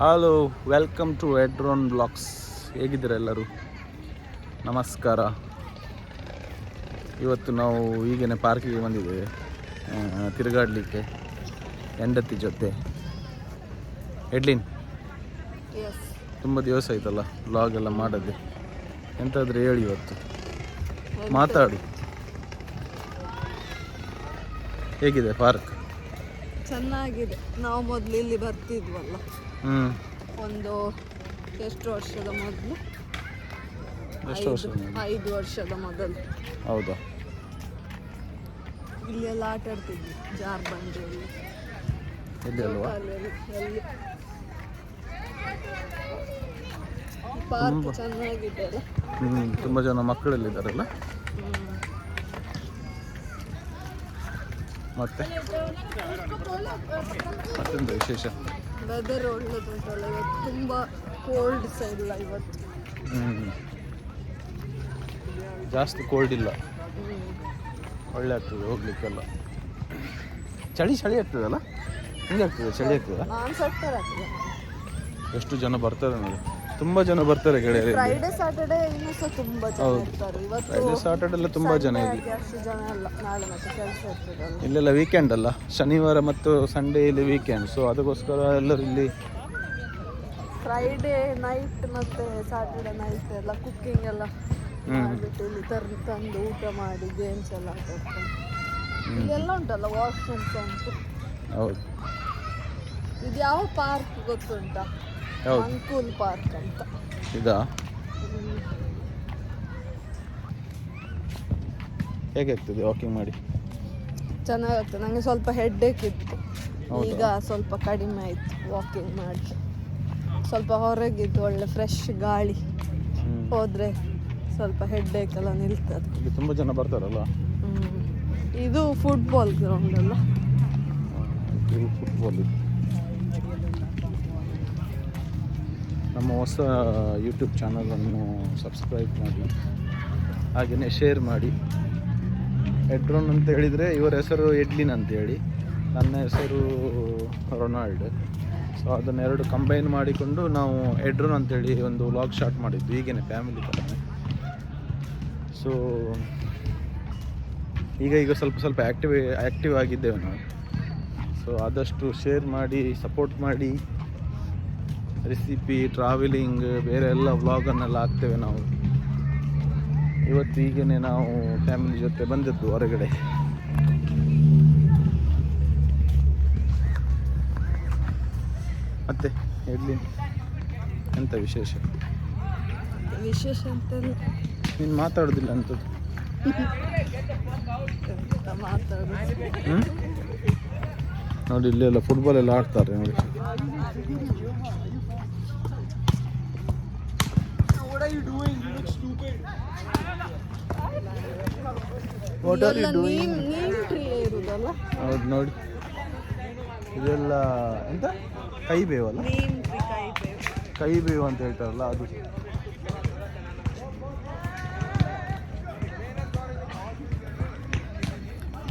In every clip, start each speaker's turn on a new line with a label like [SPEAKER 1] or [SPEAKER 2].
[SPEAKER 1] Hello welcome to ಎಡ್ರೋನ್ blogs ಹೇಗಿದ್ದೀರ ಎಲ್ಲರೂ? ನಮಸ್ಕಾರ. ಇವತ್ತು ನಾವು ಈಗೇನೆ ಪಾರ್ಕಿಗೆ ಬಂದಿದ್ದೇವೆ. ತಿರುಗಾಡಲಿಕ್ಕೆ. ಹೆಂಡತಿ ಜೊತೆ. ಎಡ್ಲಿನ್? ತುಂಬ ದಿವಸ ಆಯ್ತಲ್ಲ ಬ್ಲಾಗ್ ಎಲ್ಲ ಮಾಡದೆ. ಎಂತಾದರೂ ಹೇಳಿ ಇವತ್ತು. ಮಾತಾಡಿ. ಹೇಗಿದೆ ಪಾರ್ಕ್?
[SPEAKER 2] ಚೆನ್ನಾಗಿದೆ. ನಾವು ಮೊದಲು ಇಲ್ಲಿ ಬರ್ತಿದ್ವಲ್ಲ. ಒಂದು ಎಷ್ಟು ವರ್ಷದ ಮೊದಲು?
[SPEAKER 1] ಎಷ್ಟು ವರ್ಷ
[SPEAKER 2] ಐದು ವರ್ಷದ ಮೊದಲು.
[SPEAKER 1] ಹೌದಾ.
[SPEAKER 2] ಇಲ್ಲೆಲ್ಲ ಆಟ ಆಡ್ತಿದ್ವಿ ಜಾರ್ ಬಂಡಿಯಲ್ಲಿ
[SPEAKER 1] ಎಲ್ಲಿ.
[SPEAKER 2] ಪಾರ್ಕ್ ಚೆನ್ನಾಗಿದೆ ಅಲ್ಲ
[SPEAKER 1] ಹ್ಞೂ ತುಂಬ ಜನ ಮಕ್ಕಳಲ್ಲಿದ್ದಾರಲ್ಲ. ಮತ್ತೆ? ಮತ್ತೆಂತ ವಿಶೇಷ?
[SPEAKER 2] ವೆದರ್ ಒಳ್ಳೆದುಂಟಲ್ಲ ಇವತ್ತು ತುಂಬ ಕೋಲ್ಡ್ ಸಹ ಇಲ್ಲ ಇವತ್ತು.
[SPEAKER 1] ಜಾಸ್ತಿ ಕೋಲ್ಡ್ ಇಲ್ಲ. ಒಳ್ಳೆ ಆಗ್ತದೆ ಹೋಗ್ಲಿಕ್ಕೆಲ್ಲ. ಚಳಿ ಚಳಿ ಆಗ್ತದಲ್ಲ? ಹಿಂಗೆ ಆಗ್ತದೆ ಚಳಿ ಆಗ್ತದೆ. ಎಷ್ಟು ಜನ ಬರ್ತಾರೆ ನೋಡಿ. ತುಂಬ ಜನ ಬರ್ತಾರೆ ಗೆಳೆಯರು
[SPEAKER 2] ಫ್ರೈಡೆ ಸ್ಯಾಟರ್ಡೆ ಇನ್ನೂ ಸಹ ತುಂಬ ಜನ
[SPEAKER 1] ಹೌದು.
[SPEAKER 2] ಇರ್ತಾರೆ. ಇವತ್ತು
[SPEAKER 1] ಫ್ರೈಡೆ ಸಾಟರ್ಡೆ ಎಲ್ಲ ತುಂಬಾ ಜನ ಇದೆ
[SPEAKER 2] ಹಾಗೆ ಅಷ್ಟು ಜನ ಇಲ್ಲ ನಾಳೆ ಮತ್ತೆ ಕೆಲಸ ಇರ್ತದಲ್ಲ.
[SPEAKER 1] ಇಲ್ಲೆಲ್ಲ ವೀಕೆಂಡ್ ಅಲ್ಲ. ಶನಿವಾರ ಮತ್ತು ಸಂಡೇ ಇಲ್ಲಿ ವೀಕೆಂಡ್ ಸೊ ಅದಕ್ಕೋಸ್ಕರ ಎಲ್ಲರೂ ಇಲ್ಲಿ
[SPEAKER 2] ಫ್ರೈಡೆ ನೈಟ್ ಮತ್ತೆ ಸಾಟರ್ಡೆ ನೈಟ್ ಎಲ್ಲ ಕುಕ್ಕಿಂಗ್ ಎಲ್ಲ ಮಾಡಿಬಿಟ್ಟು ಇಲ್ಲಿ ತರ್ ತಂದು ಊಟ ಮಾಡಿ ಗೇಮ್ಸ್ ಎಲ್ಲ ಆಟ ಆಡ್ಕೊಂಡು ಇಲ್ಲೆಲ್ಲ ಉಂಟಲ್ಲ ವಾಶ್ರೂಮ್ಸ್ ಉಂಟು.
[SPEAKER 1] ಹೌದು.
[SPEAKER 2] ಇದು ಯಾವ ಪಾರ್ಕ್ ಗೊತ್ತುಂಟಾ?
[SPEAKER 1] ಹೌದು.
[SPEAKER 2] ಅಂಕೂಲ್ ಪಾರ್ಕ್ ಅಂತ.
[SPEAKER 1] ಇದಾ? ಹೇಗೆ ಆಗ್ತದೆ ವಾಕಿಂಗ್ ಮಾಡಿ?
[SPEAKER 2] ಚೆನ್ನಾಗುತ್ತೆ. ನನಗೆ ಸ್ವಲ್ಪ ಹೆಡ್ಡೇಕ್ ಇತ್ತು. ಈಗ ಸ್ವಲ್ಪ ಕಡಿಮೆ ಆಯ್ತು ವಾಕಿಂಗ್ ಮಾಡಿ ಸ್ವಲ್ಪ ಹೊರಗಿದ್ದು ಒಳ್ಳೆ ಫ್ರೆಶ್ ಗಾಳಿ. ಹೋದರೆ ಸ್ವಲ್ಪ ಹೆಡ್ಡೇಕ್ ಎಲ್ಲ ನಿಲ್ತದೆ.
[SPEAKER 1] ತುಂಬ ಜನ ಬರ್ತಾರಲ್ಲ.
[SPEAKER 2] ಇದು ಫುಟ್ಬಾಲ್ ಗ್ರೌಂಡ್ ಅಲ್ಲ.
[SPEAKER 1] ಫುಟ್ಬಾಲ್ ನಮ್ಮ ಹೊಸ ಯೂಟ್ಯೂಬ್ ಚಾನಲನ್ನು ಸಬ್ಸ್ಕ್ರೈಬ್ ಮಾಡಿ ಹಾಗೆಯೇ ಶೇರ್ ಮಾಡಿ. ಎಡ್ರೋನ್ ಅಂತ ಹೇಳಿದರೆ ಇವರ ಹೆಸರು ಎಡ್ಲಿನ್ ಅಂತೇಳಿ ನನ್ನ ಹೆಸರು ರೊನಾಲ್ಡ್ ಸೊ ಅದನ್ನೆರಡು ಕಂಬೈನ್ ಮಾಡಿಕೊಂಡು ನಾವು ಎಡ್ರೋನ್ ಅಂತೇಳಿ ಒಂದು ವ್ಲಾಗ್ ಶಾರ್ಟ್ ಮಾಡಿದ್ವಿ ಈಗೇನೆ ಫ್ಯಾಮಿಲಿ ಥರ ಸೊ ಈಗ ಈಗ ಸ್ವಲ್ಪ ಸ್ವಲ್ಪ ಆ್ಯಕ್ಟಿವ್ ಆ್ಯಕ್ಟಿವ್ ಆಗಿದ್ದೇವೆ ನಾವು. ಸೊ ಆದಷ್ಟು ಶೇರ್ ಮಾಡಿ ಸಪೋರ್ಟ್ ಮಾಡಿ. ರೆಸಿಪಿ ಟ್ರಾವೆಲಿಂಗ್ ಬೇರೆ ಎಲ್ಲ ವ್ಲಾಗನ್ನೆಲ್ಲ ಹಾಕ್ತೇವೆ ನಾವು. ಇವತ್ತು ಈಗೇನೆ ನಾವು ಫ್ಯಾಮಿಲಿ ಜೊತೆ ಬಂದದ್ದು ಹೊರಗಡೆ. ಮತ್ತೆ ಎಲ್ಲಿ? ಎಂತ ವಿಶೇಷ?
[SPEAKER 2] ವಿಶೇಷ ಅಂತ
[SPEAKER 1] ನೀನು ಮಾತಾಡೋದಿಲ್ಲ ಅಂತದ್ದು.
[SPEAKER 2] ಮಾತಾಡುದು?
[SPEAKER 1] ನೋಡಿ ಇಲ್ಲೆಲ್ಲ ಫುಟ್ಬಾಲ್ ಎಲ್ಲ ಆಡ್ತಾರೆ ನೋಡಿ. ಹೌದು ನೋಡಿ. ಇದೆಲ್ಲ ಎಂತ? ಕೈ ಬೇವಲ್ಲ?
[SPEAKER 2] ಕೈ ಬೇವು.
[SPEAKER 1] ಅಂತ ಹೇಳ್ತಾರಲ್ಲ ಅದು.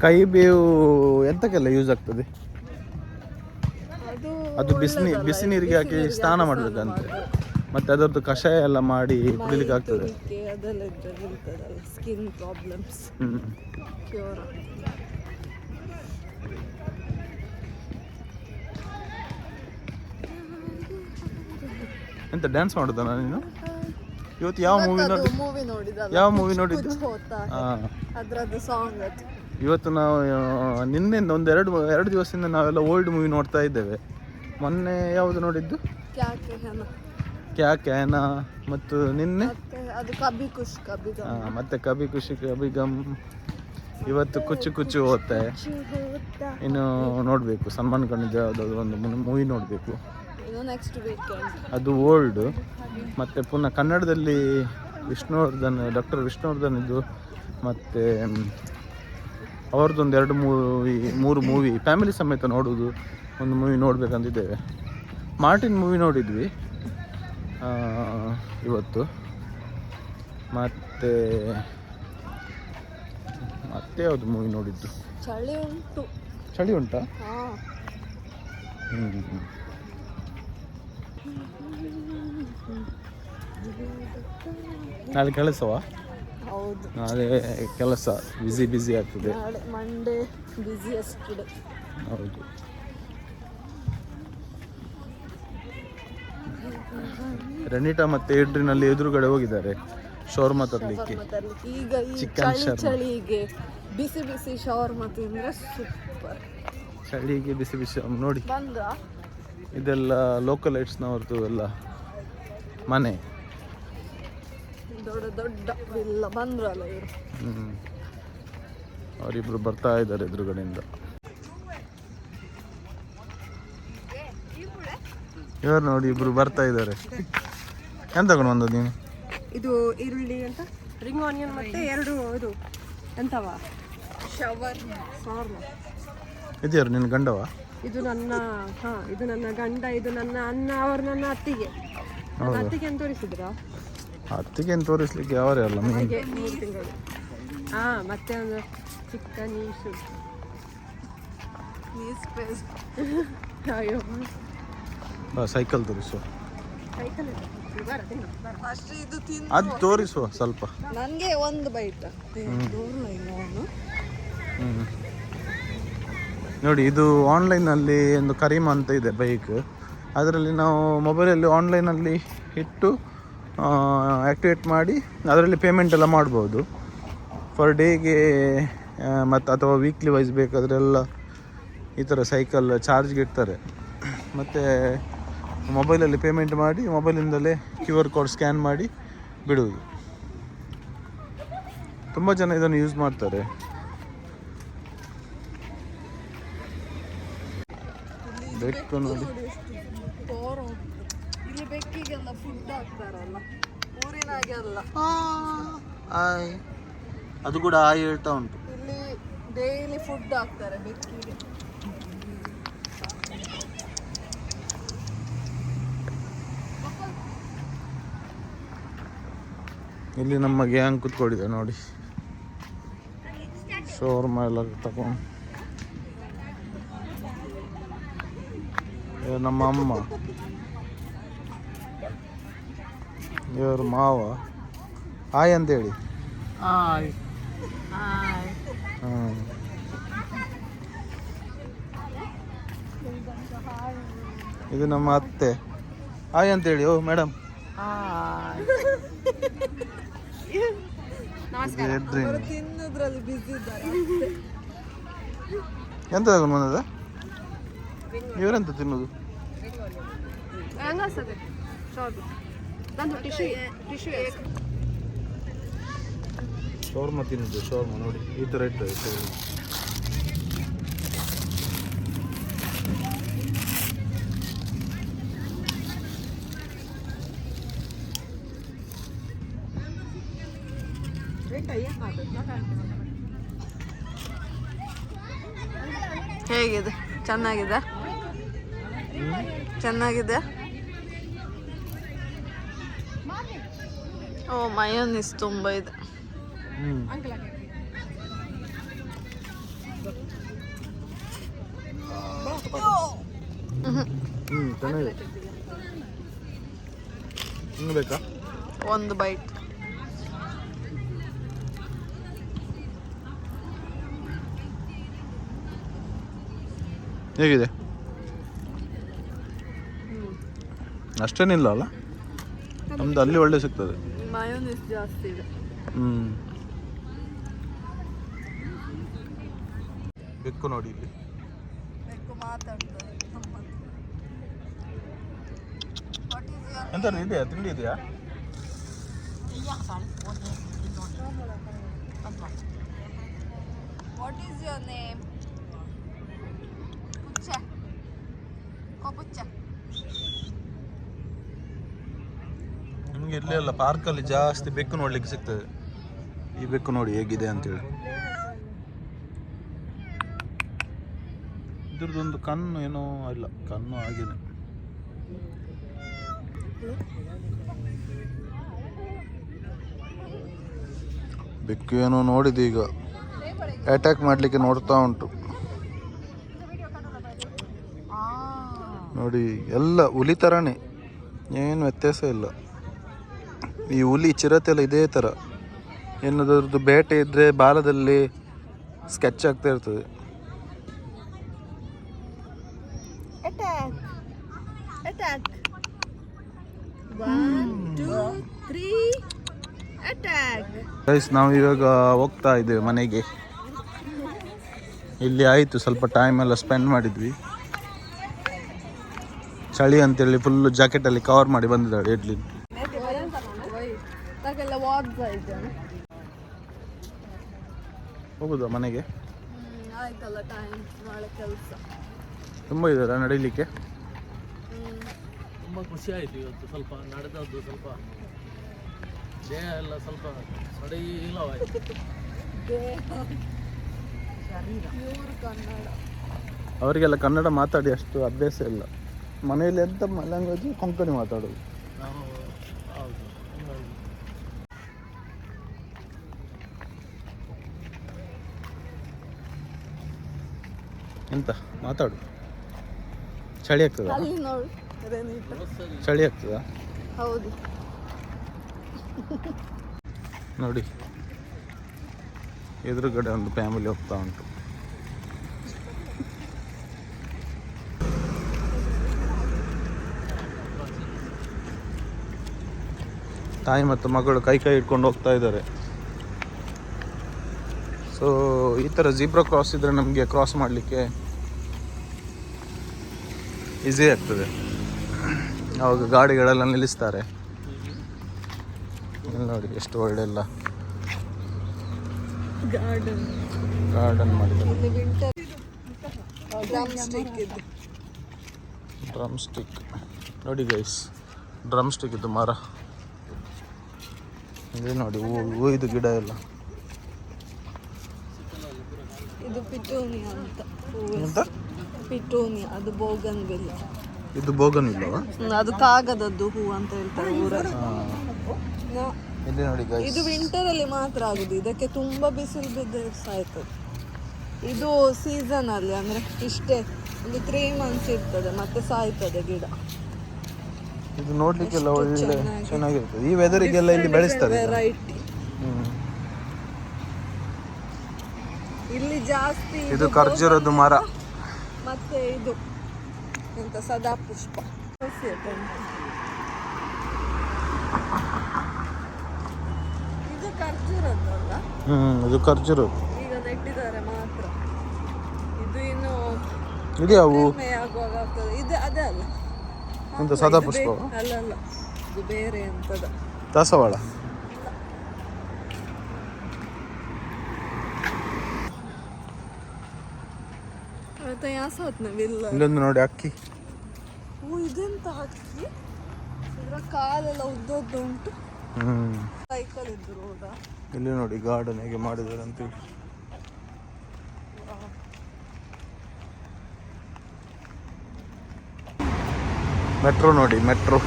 [SPEAKER 1] ಕೈ ಬೇವು ಎಂತಕ್ಕೆಲ್ಲ ಯೂಸ್ ಆಗ್ತದೆ?
[SPEAKER 2] ಅದು
[SPEAKER 1] ಅದು ಬಿಸಿ ನೀರಿಗೆ ಹಾಕಿ ಸ್ನಾನ ಮಾಡಬೇಕಂತೆ ಮತ್ತೆ ಅದರದ್ದು ಕಷಾಯ ಎಲ್ಲ ಮಾಡಿ ಕುಡಿಲಿಕ್ಕೆ ಆಗ್ತದೆ.
[SPEAKER 2] ತುರಿಕೆ ಅದೆಲ್ಲ ಸ್ಕಿನ್ ಪ್ರಾಬ್ಲಮ್ಸ್
[SPEAKER 1] ಹ್ಮ್.
[SPEAKER 2] ಕ್ಯೂರ್
[SPEAKER 1] ಎಂತ ಡ್ಯಾನ್ಸ್ ಮಾಡುದ ನೀನು? ಇವತ್ತು ಯಾವ ಮೂವಿ ನೋಡಿ ಯಾವ
[SPEAKER 2] ಮೂವಿ
[SPEAKER 1] ನೋಡಿದ್ದು? ಹಾ
[SPEAKER 2] ಅದ್ರದ್ದು ಸಾಂಗ್ ಅದು.
[SPEAKER 1] ಇವತ್ತು ನಾವು ನಿನ್ನೆ ನಿನ್ನೆಯಿಂದ ಒಂದು ಎರಡು ಎರಡು ದಿವಸದಿಂದ ನಾವೆಲ್ಲ ಓಲ್ಡ್ ಮೂವಿ ನೋಡ್ತಾ ಇದ್ದೇವೆ. ಮೊನ್ನೆ ಯಾವುದು ನೋಡಿದ್ದು? ಕ್ಯಾ ಕ್ಯಾನ ಮತ್ತು ನಿನ್ನೆ?
[SPEAKER 2] ಕಬಿ ಖುಷ್ ಕಬಿ
[SPEAKER 1] ಆ, ಮತ್ತೆ ಕಬಿ ಖುಷಿ ಕಬಿ ಗಮ್. ಇವತ್ತು ಕುಚ್ಚು ಕುಚ್ಚು ಓದ್ತಾ ಇನ್ನು ನೋಡಬೇಕು ಸಲ್ಮಾನ್ ಖಾನ್ದು ಯಾವುದಾದ್ರು ಒಂದು ಮೂವಿ ನೋಡಬೇಕು. ಅದು ಓಲ್ಡ್ ಮತ್ತು ಪುನಃ ಕನ್ನಡದಲ್ಲಿ ವಿಷ್ಣುವರ್ಧನ್ ಡಾಕ್ಟರ್ ವಿಷ್ಣುವರ್ಧನ್ ಇದು ಮತ್ತು ಅವ್ರದ್ದೊಂದು ಎರಡು ಮೂವಿ ಮೂರು ಮೂವಿ ಫ್ಯಾಮಿಲಿ ಸಮೇತ ನೋಡೋದು ಒಂದು ಮೂವಿ ನೋಡಬೇಕಂತಿದ್ದೇವೆ. ಮಾರ್ಟಿನ್ ಮೂವಿ ನೋಡಿದ್ವಿ. ಇವತ್ತು. ಮತ್ತು ಮತ್ತೆ ಯಾವುದು ಮೂವಿ ನೋಡಿದ್ದು?
[SPEAKER 2] ಚಳಿ ಉಂಟು.
[SPEAKER 1] ಚಳಿ ಉಂಟಾ? ಹ್ಞೂ ನಾಳೆ ಕಳಿಸುವ
[SPEAKER 2] ಹೌದು.
[SPEAKER 1] ನಾಳೆ ಕೆಲಸ ಬ್ಯುಸಿ ಬ್ಯುಸಿ ಆಗ್ತದೆ.
[SPEAKER 2] ನಾಳೆ ಮಂಡೇ ಬ್ಯುಸಿಯೆಸ್ಟ್ ಡೇ
[SPEAKER 1] ಹೌದು. ರೆನಿಟಾ ಮತ್ತೆ ಏಡ್ರಿನಲ್ಲಿ ಎದುರುಗಡೆ ಹೋಗಿದ್ದಾರೆ. ಶೋರ್ಮಾ ತರಲಿಕ್ಕೆ.
[SPEAKER 2] ಈಗ ಈ ಚಳಿ
[SPEAKER 1] shawarma.
[SPEAKER 2] ಚಳಿಗೆ ಬಿಸಿ ಬಿಸಿ ಶವರ್ಮ ತಿಂದ್ರೆ ಸೂಪರ್
[SPEAKER 1] ಚಳಿಗೆ ಬಿಸಿ ಬಿಸಿ ನೋಡಿ.
[SPEAKER 2] ಬಂದ್ರ?
[SPEAKER 1] ಇದೆಲ್ಲ ಲೋಕಲ್ ಲೈಟ್ಸ್ನವ್ರದ್ದು ಎಲ್ಲ ಮನೆ.
[SPEAKER 2] ದೊಡ್ಡ ದೊಡ್ಡ ಇಲ್ಲ ಬಂದ್ರಲ್ಲ ಇವರು.
[SPEAKER 1] ಹ್ಮ್. ಅವರಿಬ್ರು ಬರ್ತಾ ಇದ್ದಾರೆ ಎದುರುಗಡೆಯಿಂದ. ಇವರು ನೋಡಿ ಇಬ್ರು ಬರ್ತಾ ಇದ್ದಾರೆ. ಎಂತ ತಗೊಂಡು ಬಂದದ್ದು ನೀನು?
[SPEAKER 3] ಇದು ಈರುಳ್ಳಿ ಅಂತ ರಿಂಗ್ ಆನಿಯನ್ ಮತ್ತೆ ಎರಡು ಇದು ಎಂತವ?
[SPEAKER 2] ಶವರ್
[SPEAKER 3] ಸಾರ್
[SPEAKER 1] ಇದ್ಯಾರು ನಿನ್ನ ಗಂಡವ?
[SPEAKER 3] ಇದು ನನ್ನ ಹಾ ಇದು ನನ್ನ ಗಂಡ ಇದು ನನ್ನ ಅಣ್ಣ ಅವರು ನನ್ನ ಅತ್ತಿಗೆ. ನನ್ನ ಅತ್ತಿಗೆ ಅಂತ ತೋರಿಸಿದ್ರ?
[SPEAKER 1] ಅತ್ತಿಗೆ ಏನು ತೋರಿಸ್ಲಿಕ್ಕೆ ಯಾವರೇ ಅಲ್ಲ
[SPEAKER 3] ಹಾಗೆ ಮೂರು ತಿಂಗಳು. ಹಾ ಮತ್ತೆ ಒಂದು ಚಿಕ್ಕ ನೀಸು ಅಯ್ಯೋ.
[SPEAKER 1] ಸೈಕಲ್ ತೋರಿಸು.
[SPEAKER 3] ಸೈಕಲ್
[SPEAKER 1] ಅದು ತೋರಿಸುವ ಸ್ವಲ್ಪ.
[SPEAKER 2] ನನಗೆ ಒಂದು ಬೈಟ್
[SPEAKER 1] ನೋಡಿ ಇದು ಆನ್ಲೈನಲ್ಲಿ ಒಂದು ಕರೀಮ್ ಅಂತ ಇದೆ ಬೈಕ್ ಅದರಲ್ಲಿ ನಾವು ಮೊಬೈಲಲ್ಲಿ ಆನ್ಲೈನಲ್ಲಿ ಇಟ್ಟು ಆ್ಯಕ್ಟಿವೇಟ್ ಮಾಡಿ ಅದರಲ್ಲಿ ಪೇಮೆಂಟ್ ಎಲ್ಲ ಮಾಡ್ಬೋದು. ಫರ್ ಡೇಗೆ ಮತ್ತು ಅಥವಾ ವೀಕ್ಲಿ ವೈಸ್ ಬೇಕಾದ್ರೆಲ್ಲ ಈ ಥರ ಸೈಕಲ್ ಚಾರ್ಜ್ಗೆ ಇಡ್ತಾರೆ. ಮತ್ತು ಮೊಬೈಲಲ್ಲಿ ಪೇಮೆಂಟ್ ಮಾಡಿ ಮೊಬೈಲಿಂದಲೇ ಕ್ಯೂ ಆರ್ ಕೋಡ್ ಸ್ಕ್ಯಾನ್ ಮಾಡಿ ಬಿಡುವುದು. ತುಂಬ ಜನ ಇದನ್ನು ಯೂಸ್ ಮಾಡ್ತಾರೆ. ಬೆಕ್ಕು ನೋಡಿ.
[SPEAKER 2] ತೋರ ಇಲ್ಲಿ ಬೆಕ್ಕಿಗೆಲ್ಲ ಫುಡ್ ಹಾಕ್ತಾರಲ್ಲ. ಊರಿನಾಗೆಲ್ಲ
[SPEAKER 1] ಆಯ್ ಅದು ಕೂಡ ಆಯ್ ಹೇಳ್ತಾ ಉಂಟು.
[SPEAKER 2] ಇಲ್ಲಿ ಡೈಲಿ ಫುಡ್ ಹಾಕ್ತಾರೆ ಬೆಕ್ಕಿಗೆ.
[SPEAKER 1] ಇಲ್ಲಿ ನಮ್ಮ ಗ್ಯಾಂಗ್ ಕುತ್ಕೊಂಡಿದೆ ನೋಡಿ. ಶೋರ್ಮ ಎಲ್ಲ ತಗೊಂಡು ನಮ್ಮ ಅಮ್ಮ. ಇವರು ಮಾವ. ಆಯ್ ಅಂತೇಳಿ. ಇದು ನಮ್ಮ ಅತ್ತೆ. ಆಯ್ ಅಂತೇಳಿ. ಓ ಮೇಡಮ್ ಎಂತ ತಗೊಂಡು ಬಂದದ ಇವರೆಂತ ತಿನ್ನೋದು?
[SPEAKER 3] ಹೆಂಗಸ್ತದೆ ಸಾಕು ನಂದು ಟಿಶ್ಯೂ ಟಿಶ್ಯೂ
[SPEAKER 1] ಶೋರ್ಮ ತಿನ್ನೋದು ಶೋರ್ಮ ನೋಡಿ ಈ ಥರ ಇರ್ತದೆ ಶೋರ್ಮ
[SPEAKER 2] ಹೇಗಿದೆ ಚೆನ್ನಾಗಿದೆ ಚೆನ್ನಾಗಿದೆ ಓ ಮಯೋನಿಸ್ ತುಂಬ ಇದೆ.
[SPEAKER 1] ಬೇಕಾ?
[SPEAKER 2] ಒಂದು ಬೈಟ್
[SPEAKER 1] ಹೇಗಿದೆ? ಅಷ್ಟೇನಿಲ್ಲ ಅಲ್ಲ? ನಮ್ದು ಅಲ್ಲಿ ಒಳ್ಳೆ ಸಿಗ್ತದೆ.
[SPEAKER 2] ಮಯೋನಿಸ್ ಜಾಸ್ತಿ ಇದೆ
[SPEAKER 1] ಹ್ಮ್ ಬೆಕ್ಕು ನೋಡಿ ಇಲ್ಲಿ
[SPEAKER 2] ಬೆಕ್ಕು ಮಾತಾಡ್ತದೆ
[SPEAKER 1] ಎಂತ ಇದೆಯಾ ತಿಂಡಿ ಇದೆಯಾ?
[SPEAKER 2] ವಾಟ್ ಈಸ್ ಯುವರ್ ನೇಮ್ ಪುಚ್ಚ. ಕೊಪುಚ್ಚ
[SPEAKER 1] ನಿಮಗೆ ಇಲ್ಲ ಪಾರ್ಕಲ್ಲಿ ಜಾಸ್ತಿ ಬೆಕ್ಕು ನೋಡ್ಲಿಕ್ಕೆ ಸಿಗ್ತದೆ. ಈ ಬೆಕ್ಕು ನೋಡಿ ಹೇಗಿದೆ ಅಂತೇಳಿ. ಇದ್ರದ್ದೊಂದು ಕಣ್ಣು ಏನೋ ಇಲ್ಲ, ಕಣ್ಣು ಆಗಿದೆ. ಬೆಕ್ಕು ಏನೋ ನೋಡಿದೆ ಈಗ. ಅಟ್ಯಾಕ್ ಮಾಡಲಿಕ್ಕೆ ನೋಡ್ತಾ ಉಂಟು. ನೋಡಿ, ಎಲ್ಲ ಹುಲಿ ಥರನೇ ಏನು ವ್ಯತ್ಯಾಸ ಇಲ್ಲ. ಈ ಹುಲಿ ಚಿರತೆ ಎಲ್ಲ ಇದೇ ಥರ ಏನಾದ್ರದ್ದು ಬೇಟೆ ಇದ್ದರೆ ಬಾಲದಲ್ಲಿ ಸ್ಕೆಚ್ ಆಗ್ತಾ ಇರ್ತದೆ. ಗೈಸ್ ನಾವು ಇವಾಗ ಹೋಗ್ತಾ ಇದ್ದೇವೆ ಮನೆಗೆ. ಇಲ್ಲಿ ಆಯಿತು ಸ್ವಲ್ಪ ಟೈಮ್ ಎಲ್ಲ ಸ್ಪೆಂಡ್ ಮಾಡಿದ್ವಿ. ಚಳಿ ಅಂತೇಳಿ ಫುಲ್ ಜಾಕೆಟಲ್ಲಿ ಕವರ್ ಮಾಡಿ ಬಂದಿದ್ದಾಳೆ ಇಡ್ಲಿ ಹೋಗುದಾ ಮನೆಗೆ?
[SPEAKER 2] ಆಯ್ತಲ್ಲ ಟೈಮ್ ನಾಳೆ ಕೆಲಸ.
[SPEAKER 1] ತುಂಬ ಇದ್ದಾರಾ ನಡೀಲಿಕ್ಕೆ?
[SPEAKER 4] ತುಂಬ ಖುಷಿ ಆಯಿತು ಇವತ್ತು ಸ್ವಲ್ಪ ನಡೆದದ್ದು ಸ್ವಲ್ಪ ದೇಹ ಎಲ್ಲ ಸ್ವಲ್ಪ ಸಡಿಲವಾಯಿತು
[SPEAKER 1] ಅವರಿಗೆಲ್ಲ ಕನ್ನಡ ಮಾತಾಡಿ ಅಷ್ಟು ಅಭ್ಯಾಸ ಇಲ್ಲ. ಮನೆಯಲ್ಲಿ ಎಂತ ಲ್ಯಾಂಗ್ವೇಜ್ ಕೊಂಕಣಿ ಮಾತಾಡೋದು.
[SPEAKER 4] ನಾವು ಹೌದು ಹಂಗಾಗಿ
[SPEAKER 1] ಎಂತ? ಮಾತಾಡು. ಚಳಿ ಆಗ್ತದ? ಚಳಿ ಆಗ್ತದ?
[SPEAKER 2] ಹೌದು.
[SPEAKER 1] ನೋಡಿ. ಎದುರುಗಡೆ ಒಂದು ಫ್ಯಾಮಿಲಿ ಹೋಗ್ತಾ ಉಂಟು. ತಾಯಿ ಮತ್ತು ಮಗಳು ಕೈ ಕೈ ಇಟ್ಕೊಂಡು ಹೋಗ್ತಾ ಇದ್ದಾರೆ. ಸೊ ಈ ಥರ ಜೀಬ್ರಾ ಕ್ರಾಸ್ ಇದ್ರೆ ನಮಗೆ ಕ್ರಾಸ್ ಮಾಡಲಿಕ್ಕೆ ಈಸಿ ಆಗ್ತದೆ. ಅವಾಗ ಗಾಡಿಗಳೆಲ್ಲ ನಿಲ್ಲಿಸ್ತಾರೆ. ನೋಡಿ ಎಷ್ಟು ಒಳ್ಳೆಲ್ಲ
[SPEAKER 2] ಗಾರ್ಡನ್
[SPEAKER 1] ಗಾರ್ಡನ್ ಮಾಡಿದ್ದಾರೆ.
[SPEAKER 2] ಡ್ರಮ್ ಸ್ಟಿಕ್
[SPEAKER 1] ನೋಡಿ ಗೈಸ್ ಡ್ರಮ್ ಸ್ಟಿಕ್ ಇದು ಮರ. ಇದೆ ನೋಡಿ ಹೂ ಇದು ಗಿಡ ಎಲ್ಲ.
[SPEAKER 2] ಇದು ಪಿಟೂನಿಯಾ ಅಂತ. ಪಿಟೂನಿಯಾ ಅದು ಬೋಗನ್ ಬೆಲ್ಲ
[SPEAKER 1] ಇದು ಬೋಗನ್ ಇಲ್ಲವಾ
[SPEAKER 2] ಅದು ಕಾಗದದ್ದು ಹೂ ಅಂತ ಹೇಳ್ತಾರೆ ಊರಲ್ಲಿ.
[SPEAKER 1] ಇಲ್ಲಿ ನೋಡಿ
[SPEAKER 2] ಇದು ವಿಂಟರ್ ಅಲ್ಲಿ ಮಾತ್ರ ಆಗುದು. ಇದಕ್ಕೆ ತುಂಬಾ ಬಿಸಿಲು ಬಿದ್ದು ಸಾಯ್ತದೆ ಇದು ಸೀಸನ್ ಅಲ್ಲಿ ಅಂದ್ರೆ ಇಷ್ಟೇ ಒಂದು ತ್ರೀ ಮಂತ್ಸ್ ಇರ್ತದೆ ಮತ್ತೆ ಸಾಯ್ತದೆ ಗಿಡ.
[SPEAKER 1] ಇದು ನೋಡ್ಲಿಕ್ಕೆಲ್ಲ ಒಳ್ಳೆ
[SPEAKER 2] ಚೆನ್ನಾಗಿ.
[SPEAKER 1] ಚೆನ್ನಾಗಿರ್ತದೆ ಈ ವೆದರಿಗೆಲ್ಲ ಇಲ್ಲಿ ಬೆಳೆಸ್ತಾರೆ ಇದನ್ನ.
[SPEAKER 2] ವೆರೈಟಿ
[SPEAKER 1] ಹ್ಮ್.
[SPEAKER 2] ಇಲ್ಲಿ ಜಾಸ್ತಿ
[SPEAKER 1] ಇದು ಖರ್ಜೂರದ್ದು ಮರ.
[SPEAKER 2] ಮತ್ತೆ ಇದು ಎಂತ ಸದಾ ಪುಷ್ಪ. ಇದು ಖರ್ಜೂರದ್ದಲ್ಲ
[SPEAKER 1] ಇದು ಖರ್ಜೂರ
[SPEAKER 2] ಈಗ ನೆಟ್ಟಿದ್ದಾರೆ ಮಾತ್ರ. ಇದು ಇನ್ನು
[SPEAKER 1] ಇದು ಯಾವು?
[SPEAKER 2] ಆಗುವಾಗ ಆಗ್ತದೆ. ಇದು ಅದೇ ಅಲ್ಲ.
[SPEAKER 1] ಎಂತ ಸದಾ
[SPEAKER 2] ಪುಷ್ಪ ಅಲ್ಲ ಅಲ್ಲ ಇದು ಬೇರೆ ಎಂತದ?
[SPEAKER 1] ದಾಸವಾಳ.
[SPEAKER 2] ಬಿಲ್ಲ
[SPEAKER 1] ಇಲ್ಲೊಂದು ನೋಡಿ ಅಕ್ಕಿ.
[SPEAKER 2] ಓ ಇದೆಂತ ಅಕ್ಕಿ? ಇದರ ಕಾಲೆಲ್ಲ ಉದ್ದ ಉಂಟು. ಸೈಕಲ್ ಇದ್ದು ರೋಡ.
[SPEAKER 1] ಇಲ್ಲಿ ನೋಡಿ ಗಾರ್ಡನ್ ಹೇಗೆ ಮಾಡಿದ್ದಾರೆ ಅಂತೇಳಿ ಮೆಟ್ರೋ ನೋಡಿ ಮೆಟ್ರೋ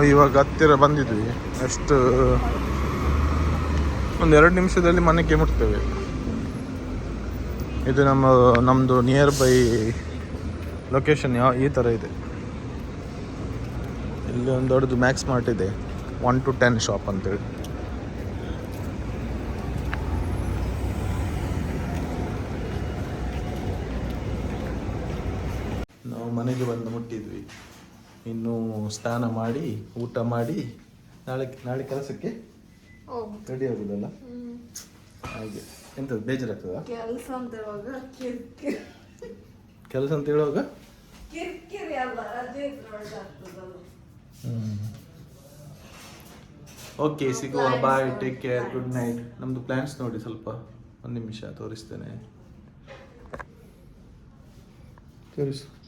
[SPEAKER 1] ನಾವು ಇವಾಗ ಹತ್ತಿರ ಬಂದಿದ್ವಿ. ಅಷ್ಟು, ಒಂದು ಎರಡು ನಿಮಿಷದಲ್ಲಿ ಮನೆಗೆ ಮುಟ್ತೇವೆ ಇದು ನಮ್ಮ ನಮ್ಮದು ನಿಯರ್ ಬೈ ಲೊಕೇಶನ್ ಯಾವ ಈ ಥರ ಇದೆ. ಇಲ್ಲಿ ಒಂದು ದೊಡ್ಡದು ಮ್ಯಾಕ್ಸ್ ಮಾರ್ಟ್ ಇದೆ. ಒನ್ ಟು ಟೆನ್ ಶಾಪ್ ಅಂತೇಳಿ ನಾವು ಮನೆಗೆ ಬಂದು ಮುಟ್ಟಿದ್ವಿ ಇನ್ನು ಸ್ನಾನ ಮಾಡಿ ಊಟ ಮಾಡಿ ನಾಳೆ ನಾಳೆ ಕೆಲಸಕ್ಕೆ ರೆಡಿ ಆಗುದಲ್ಲ? ಹಾಗೆ. ಎಂತ ಬೇಜಾರಾಗ್ತದ?
[SPEAKER 2] ಕೆಲಸ ಅಂತ ಹೇಳುವಾಗ
[SPEAKER 1] ಕೆಲಸ ಅಂತ ಹೇಳುವಾಗ? ಓಕೆ ಸಿಗುವ. Bye take care good night ನಮ್ದು ಪ್ಲ್ಯಾನ್ಸ್ ನೋಡಿ ಸ್ವಲ್ಪ ಒಂದು ನಿಮಿಷ ತೋರಿಸ್ತೇನೆ. ತೋರಿಸು.